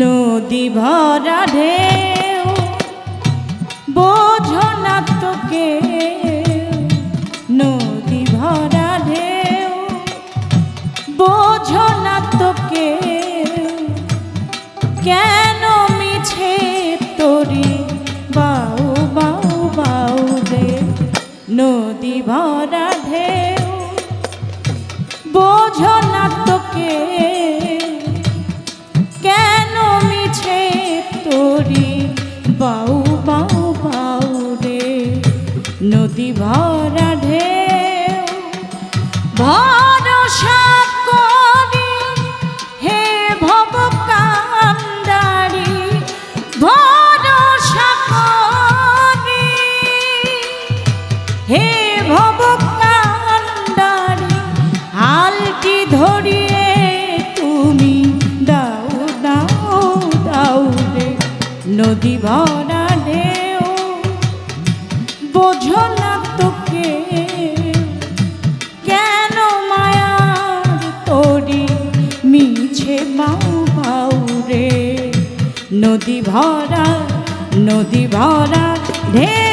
নদী ভরা ঢেউ, বোঝো না তোকে, নদী ভরা ঢেউ, বোঝো না তোকে, কেন মিছে তোরি বাউ বাউ বাউ রে? নদী ভরা ঢেউ, বোঝো না তোকে নদী ভরা ঢেউ ভরসা করি হে ভব কান্ডারি ভরসা করি হে ভব কান্ডারি হালটি ধরিয়ে তুমি দাও দাও দাও রে নদী ভরা নদী ভরা নদী ভরা ঢেউ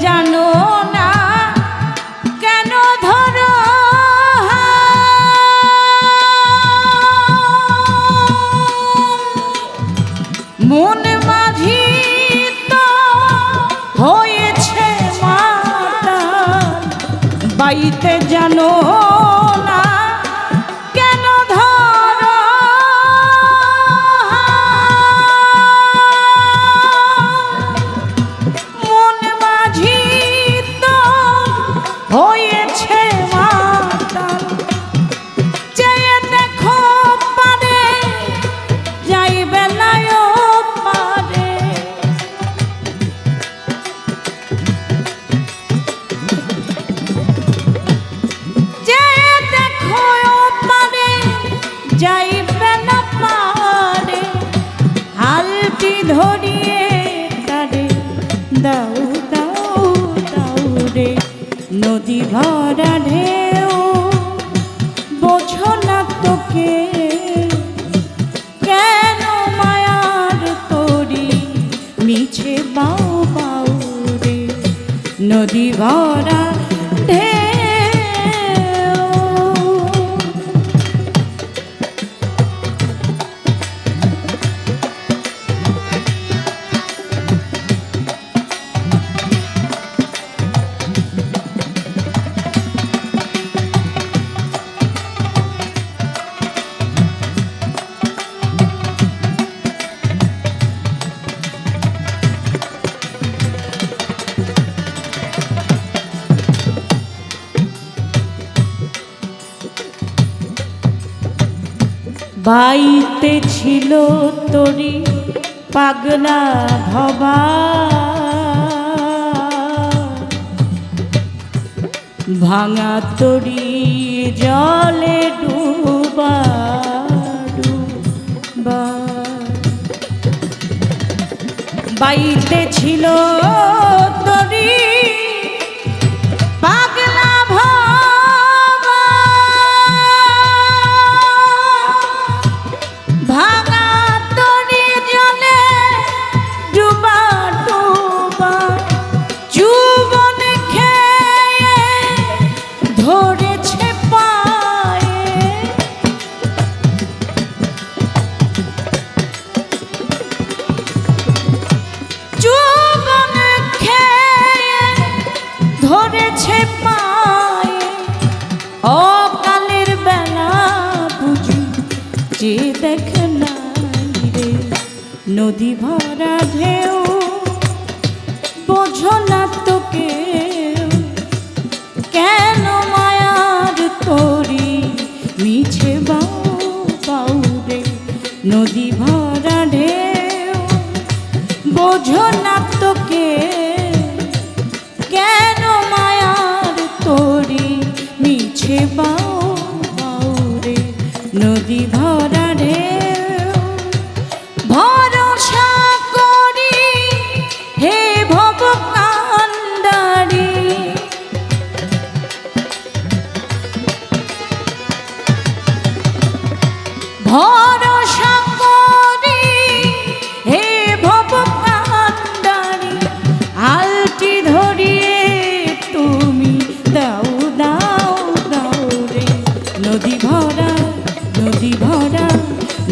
জানো না? কেন ধরো মন মাঝি তো হয়েছে মাতা বাইতে জানো না ধরিয়ে তারে দাও দাও দাও রে। নদী ভরা ঢেউ, বোঝো না তোকে। কেন মায়ার তোরি মিছে বাউ বাউ রে? নদী ভরা বাইতে ছিল তরি পাগলা ভবা ভাঙা তরি জলে ডুবা। বাইতে ছিল তরি যে দেখ নাই রে, নদী ভরা ঢেউ, বোঝো না তোকে, কেন মায়ার তোরি মিছে বাউ বাউ রে, নদী ভরা ঢেউ, বোঝো না তোকে।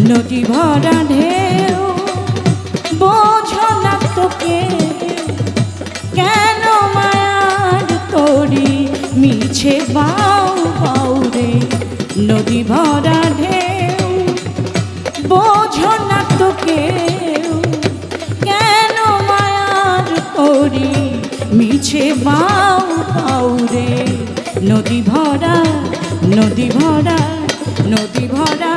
নদী ভরা ঢেউ, বোঝো না তোকে, কেন মায়ার তোরি মিছে বাউ বাউ রে? নদী ভরা ঢেউ, বোঝো না তোকে, কেন মায়ার তোরি মিছে বাউ বাউ রে? নদী ভরা নদী ভরা নদী ভরা।